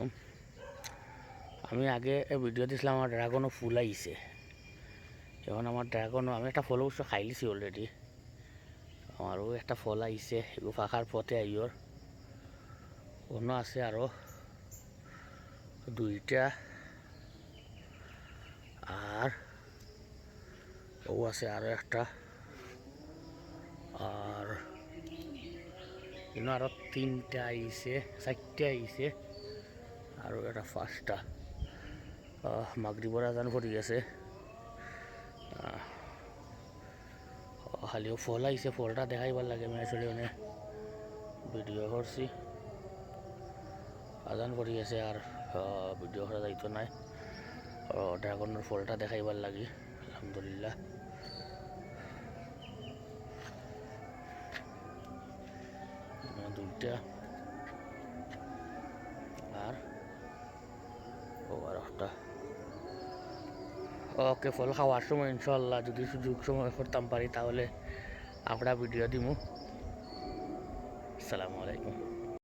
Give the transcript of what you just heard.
আলাইকুম। আমি আগে ভিডিও দিছিলাম, আমার ড্রাগনও ফুল আইছে। এখন আমার ড্রাগনও আমি একটা ফল অবশ্য খাইলিছি অলরেডি আমারও একটা ফল আইছে এগুলো ফাঁকার পথে আইয়র অন্য আছে আরও দুইটা। আর ও আছে আরও একটা আর আরও তিনটা আইছে চারটে আইছে। আৰু এটা পাঁচটা মাগরিবর আজান পড়ি গেছে। খালিও ফল আইছে ফলটা দেখাইবার লাগে আমি আসলে মানে। ভিডিও করছি। আজান পড়ি গেছে আর ভিডিও করা যাইতো নাই। ড্রাগনের ফলটা দেখাইবার লাগে, আলহামদুলিল্লাহ। দুইটা। একটা ওকে ফল খাওয়ার সময় ইনশাল্লাহ যদি সুযোগ সময় করতাম পারি তাহলে আমরা ভিডিও দিব আসসালামু আলাইকুম।